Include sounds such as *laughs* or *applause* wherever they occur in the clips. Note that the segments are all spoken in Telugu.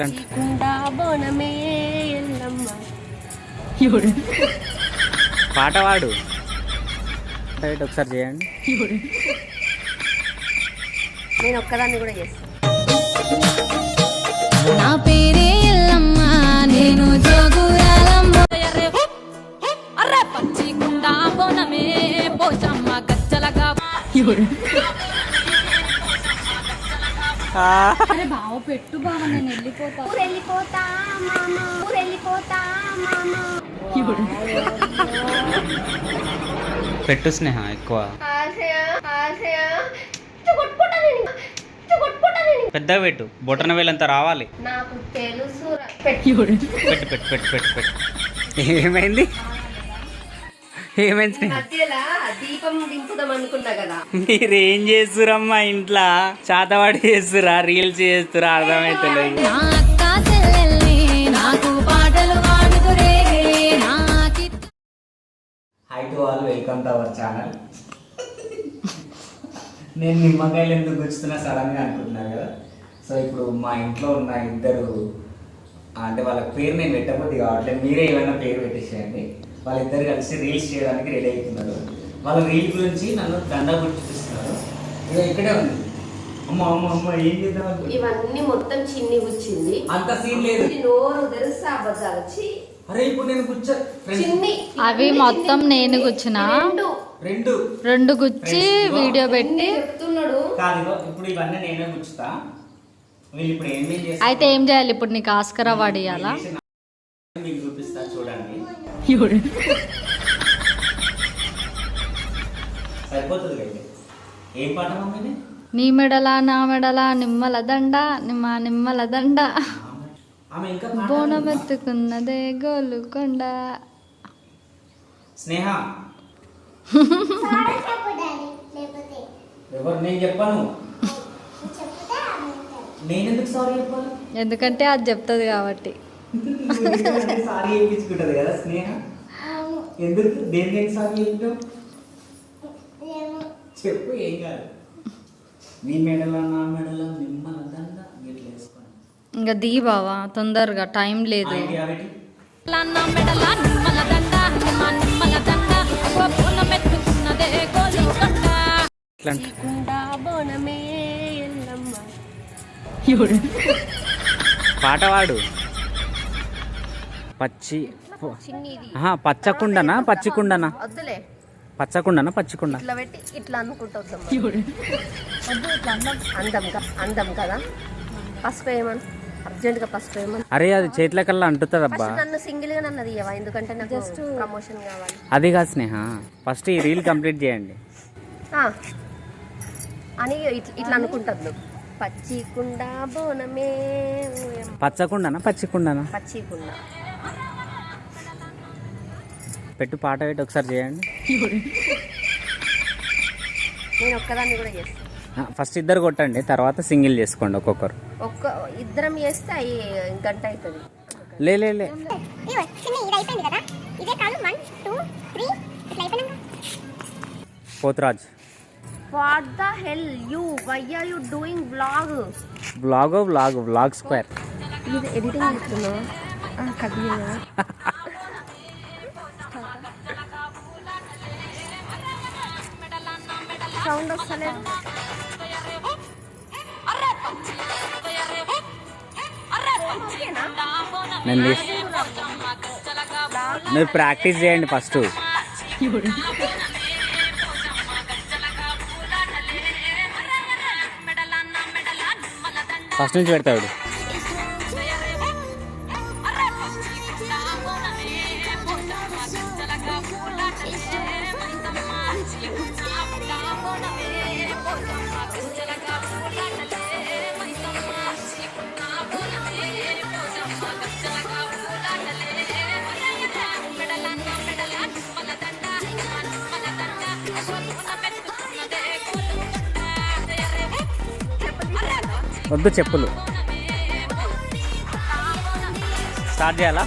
ఎట్లా అంటే కుండా బోనమే ఎల్లమ్మ పాట పాడు. రైట్ ఒకసారి చేయండి. నేను ఒక్కదాన్ని కూడా చేస్తాను నా పేరే ఎల్లమ్మ నేను జోగురాలమ్మ. అర్రే పచ్చికుండా బోనమే పోచమ్మ గజ్జలగా. అరే బావ పెట్టు బావ నేను వెళ్ళిపోతా. పెట్టు స్నేహ ఎక్కువ. పెద్దగా పెట్టు. బొటన వేలంతా రావాలి. నాకు తెలుసు పెట్టి. పెట్టు పెట్టు పెట్టు పెట్టు పెట్టు. ఏమైంది? ఏమైంది? స్నేహ మధ్యలో దీపం దింపుదాం అనుకున్నా కదా. మీరు ఏం చేస్తురమ్మా ఇంట్లో? చాతవాడి చేస్తురా రీల్స్ చేస్తురా అర్థమైతలేదు. To all welcome to our channel నేను నిమ్మకాయలు ఎందుకు గుచ్చుతున్నా సడన్గా అనుకుంటున్నారు కదా. సో ఇప్పుడు మా ఇంట్లో ఉన్న ఇద్దరు అంటే వాళ్ళ పేరు నేను పెట్టకపోతే కావట్లేదు. మీరే ఏమైనా పేరు పెట్టేసేయండి. వాళ్ళిద్దరు కలిసి రీల్స్ చేయడానికి రెడీ అవుతున్నారు. వాళ్ళ రీల్ గురించి నన్ను దండ గుర్తిస్తున్నారు ఇక ఇక్కడే ఉంది. అమ్మ అమ్మ అమ్మ ఏం చేద్దాం? ఇవన్నీ మొత్తం చిన్ని కూర్చింది. అంత సీన్ లేదు. ఇది నోరు తెలుసా అబద్ధాలు వచ్చి అరే ఇప్పుడు నేను కూర్చో. ఫ్రెండ్స్ చిన్ని అవి మొత్తం నేను గుచ్చిన రెండు రెండు. రెండు గుచ్చి వీడియో పెట్టి. చెప్తున్నాడు. కాదు ఇప్పుడు ఇవన్నీ నేనే గుచ్చుతా వీళ్ళు ఇప్పుడు ఏం ఏం చేస్తారు అయితే ఏం చేయాలి? ఇప్పుడు నీకు ఆస్కర్ అవార్డు ఇవ్వాలా మీకు సరిపోతుంది కదా ఏం పాట మమ్మీని నీ మెడల నా మెడల నిమ్మల దండ నిమ్మ నిమ్మల దండ. ఆమె ఇంకా పాట బోనం పాడుతుందా? ఎత్తుకున్నదే గోలుకొండ. స్నేహ. ఎవరు? నేను చెప్పాను. నేను ఎందుకు సారీ చెప్పాలి? ఎందుకంటే అది చెప్తుంది కాబట్టి. సారీ చేయించుకుంటది కదా స్నేహ? ఎందుకు? దేనికి సారీ చెప్పు ఏం కాదు. నీ మెడల నా మెడల ఇట్లా వేసుకోండి ఇంకా దీ బావా తొందరగా టైం లేదు. కుండా బోనమే ఎల్లమ్మ. పాట పాడు పచ్చి పచ్చకుండనా? పచ్చికుండనా? వద్దులే. పచ్చకుండనా? పచ్చికుండ? ఇట్లా పెట్టి ఇట్లా అనుకుంటా వద్దాం అందం క- అందం కదా? పసుపు వేయమని. అర్జెంట్గా పసుపు వేయమని. అరే అది చేతుల కల్లా అంటుతుందబ్బా. ఫస్ట్ నన్ను సింగిల్గా నన్ను తీయవా? ఎందుకంటే నాకు జస్ట్ ప్రమోషన్ కావాలి. అది కాదు స్నేహ. ఫస్ట్ ఈ రీల్ కంప్లీట్ చేయండి. ఆ. అని ఇట్లా ఇట్లా అనుకుంటుంది నువ్వు. పచ్చి కుండ బోనమే. పచ్చకుండనా? పచ్చికుండనా? పచ్చి కుండ పెట్టు పాట పెట్టి ఒకసారి చేయండి. నేను ఒక్కదాన్ని కూడా చేస్తాను ఫస్ట్ ఇద్దరు కొట్టండి తర్వాత సింగిల్ చేసుకోండి ఒక్కొక్కరు. ఒక్క ఇద్దరం చేస్తే అవి గంట అవుతుంది లే లే లే. Pothuraj. What the hell you why are you doing blog blog blog blog square ఇది ఎడిటింగ్ చేస్తున్నావు సౌండ్ వస్తలేదు నేను మీరు ప్రాక్టీస్ చేయండి ఫస్ట్. ఫస్ట్ నుంచి పెడతాడు. వద్దు చెప్పులు. స్టార్ట్ చేయాలా?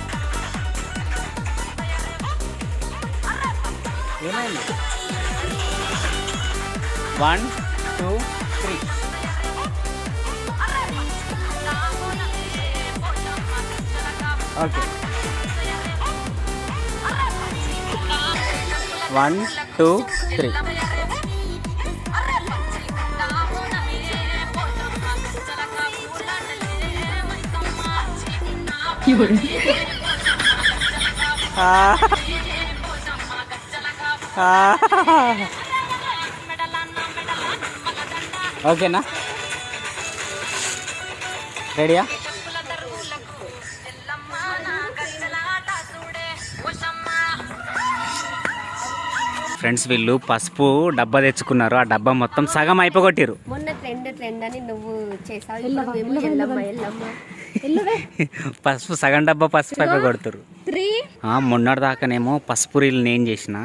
remaining. One, two, three. Okay. One, two, three. You're. *laughs* ah. ఓకేనా? రెడీయా? ఫ్రెండ్స్ వీళ్ళు పసుపు డబ్బా తెచ్చుకున్నారు. ఆ డబ్బా మొత్తం సగం అయిపోగొట్టిరు మొన్న ట్రెండ్ ట్రెండ్ అని నువ్వు చేసావు పసుపు సగం డబ్బా పసుపు అయిపోగొడుతురు మొన్నటి దాకానేమో పసుపు రీల్ నేను చేసిన.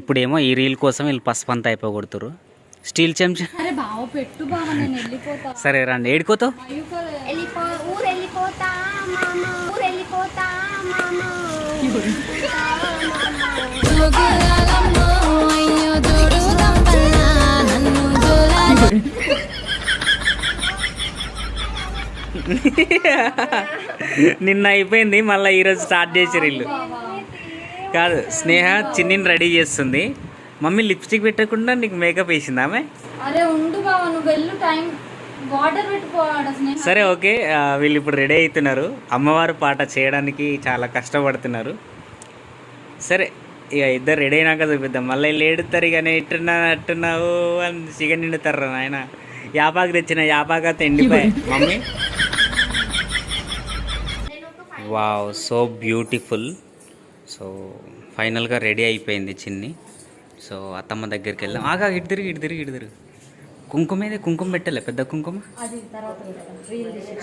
ఇప్పుడేమో ఈ రీల్ కోసం వీళ్ళు పసుపు అంతా అయిపోగొడుతురు స్టీల్ చెంచా. అరే బావ పెట్టు బావ నేను వెళ్ళిపోతా. సరే రండి ఏడుకోతో వెళ్ళిపో ఊరు వెళ్ళిపోతా మామ ఊరు వెళ్ళిపోతా మామ. నిన్న అయిపోయింది మళ్ళీ ఈరోజు స్టార్ట్ చేసారు వీళ్ళు. కాదు స్నేహ చిన్నిని రెడీ చేస్తుంది. మమ్మీ లిప్స్టిక్ పెట్టకుండా నీకు మేకప్ వేసింది ఆమె? అరే ఉండు బావ నువ్వు వెళ్ళు టైం వాటర్ పెట్టుకోవాడు స్నేహ. సరే ఓకే. వీళ్ళు ఇప్పుడు రెడీ అవుతున్నారు. అమ్మవారు పాట చేయడానికి చాలా కష్టపడుతున్నారు. సరే ఇక ఇద్దరు రెడీ అయినాక చూపిద్దాం. మళ్ళీ వీళ్ళు ఏడుతారు ఇక నేను ఇట్టున్నా అట్టున్నావు అని చికెన్ నిండుతారు నాయన. యాపాకు తెచ్చిన యాపాక ఎండిపోయాయి. Mummy? Wow so beautiful. So ఫైనల్గా రెడీ అయిపోయింది చిన్ని. సో అత్తమ్మ దగ్గరికి వెళ్ళాం ఆగా ఇటు తిరిగి ఇటు తిరిగి ఇటు తిరిగి. కుంకుమ ఏది? కుంకుమ పెట్టలే పెద్ద కుంకుమ?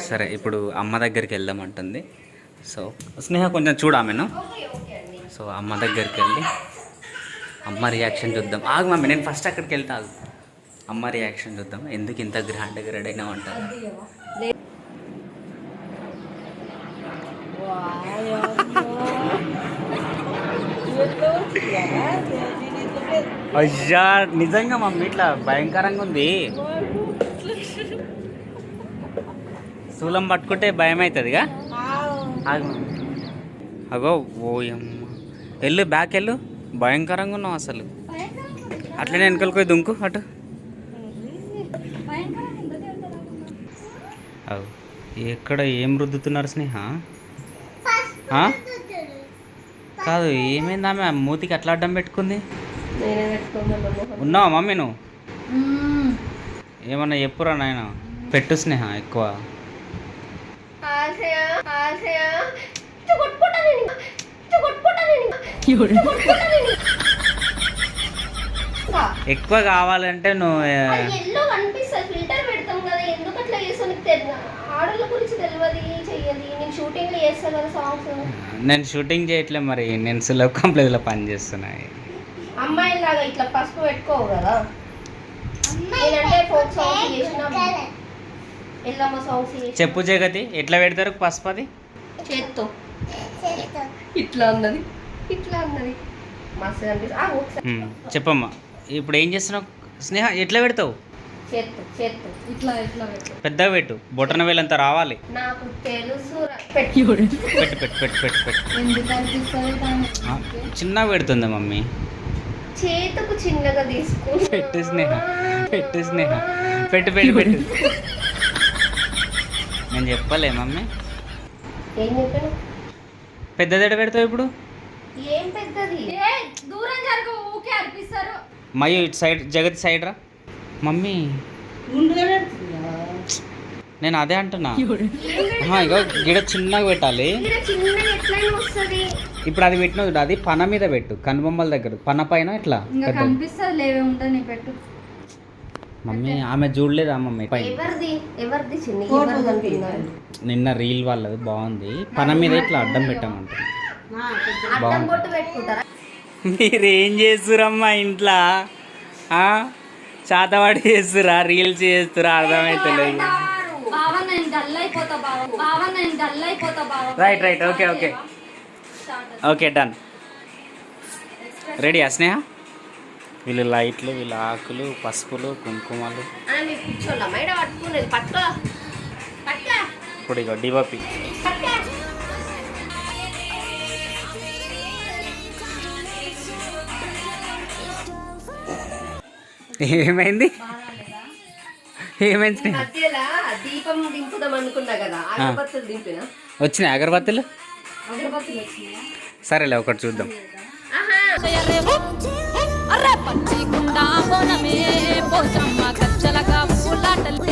సరే ఇప్పుడు అమ్మ దగ్గరికి వెళ్దాం అంటుంది. సో స్నేహ కొంచెం చూడామెను సో అమ్మ దగ్గరికి వెళ్ళి అమ్మ రియాక్షన్ చూద్దాం. ఆగు మమ్మీ నేను ఫస్ట్ అక్కడికి వెళ్తా. ఆగు అమ్మ రియాక్షన్ చూద్దాం. ఎందుకు ఇంత గ్రాండ్గా రెడీ అయినా అంటారు? అయ్యా నిజంగా మమ్మీ ఇట్లా భయంకరంగా ఉంది. శూలం పట్టుకుంటే భయం అవుతుందిగా అగో ఓయమ్మ వెళ్ళు బ్యాక్ వెళ్ళు భయంకరంగా ఉన్నావు అసలు. అట్లనే వెనకలు పోయి దుంకు అటు. ఎక్కడ ఏం రుద్దుతున్నారు స్నేహ? కాదు ఏమైంది ఆమె? మూతికి అట్లా అడ్డం పెట్టుకుంది? ఉన్నావా మమ్మీ నువ్వు? ఏమన్నా చెప్పురా నాయన? పెట్టు స్నేహ ఎక్కువ. ఎక్కువ కావాలంటే నువ్వు అది చెయ్యదు నేను షూటింగ్లో చేస్తాను కదా సాంగ్స్ నేను షూటింగ్ చేయట్లే మరి నేను సులభ్ కాంప్లెక్స్లో పని చేస్తున్నాయి అమ్మాయిలాగా ఇట్లా పసుపు పెట్టుకోవు కదా. నేనంటే ఫోక్ సాంగ్స్ చేసిన ఎల్లమ్మ సాంగ్స్ చేసిన. చెప్పు జగతి ఎట్లా పెడతారు పసుపది చేత్తో. ఇట్లా అన్నది ఇట్లా అన్నది. మస్తు అనిపిస్తుంది ఆ ఒకసారి. ఉమ్, చెప్పమ్మా. ఇప్పుడు ఏం చేస్తున్నావు? స్నేహ ఎట్లా పెడతావు? చేత్తో చేత్తో ఇట్లా ఇట్లా పెట్టు. పెద్దగా పెట్టు. బొట్టన వేలంతా రావాలి. నాకు తెలుసు పెట్టి. పెట్టు పెట్టు పెట్టు పెట్టు పెట్టు. ఎందుకు అనిపిస్తుంది కానీ ఆ, చిన్నగా పెడుతుంది మమ్మీ. చేతుకు చిన్నగా తీసుకో. పెట్టు స్నేహ పెట్టు స్నేహ. పెట్టు పెట్టు పెట్టు. నేను చెప్పలే మమ్మీ. ఏం చెప్పాను పెద్దదెడ పెడతావు ఇప్పుడు? ఏం పెద్దది? ఏ దూరం జరగ ఊకే ఇటు సైడ్ జగతి సైడ్ రా. మమ్మీ. నేను అదే అంటున్నా. ఇగో గిడ చిన్నగా పెట్టాలి. ఇప్పుడు అది పెట్టిన చూడు, అది పన మీద పెట్టు కనుబొమ్మల దగ్గర. పన పైన ఇట్లా మమ్మీ ఆమె చూడలేదా మమ్మీ? పైన. నిన్న రీల్ వాళ్ళది బాగుంది. పన మీద ఇట్లా అడ్డం పెట్టామంటుంది అడ్డం బాగుంది. మీరు ఏం చేస్తురమ్మా ఇంట్లో? ఆ? చాతవాడి చేస్తురా రీల్స్ చేస్తురా అర్థమైతలేదు. బావ నేను డల్ అయిపోతా బావ బావ నేను డల్ అయిపోతా బావ right right okay okay okay done ready Sneha? వీళ్ళు లైట్లు వీళ్ళ ఆకులు పసుపులు కుంకుమలు. ఇప్పుడు ఇక డివపి. ఏమైంది? ఏమైంది? దీపం అగరబత్తులు వచ్చినాయి అగరబత్తులు? సరేలే ఒకటి చూద్దాం. అరే పచ్చి కుండా బోనమే పోచమ్మ కచ్చలగా పూలాటలు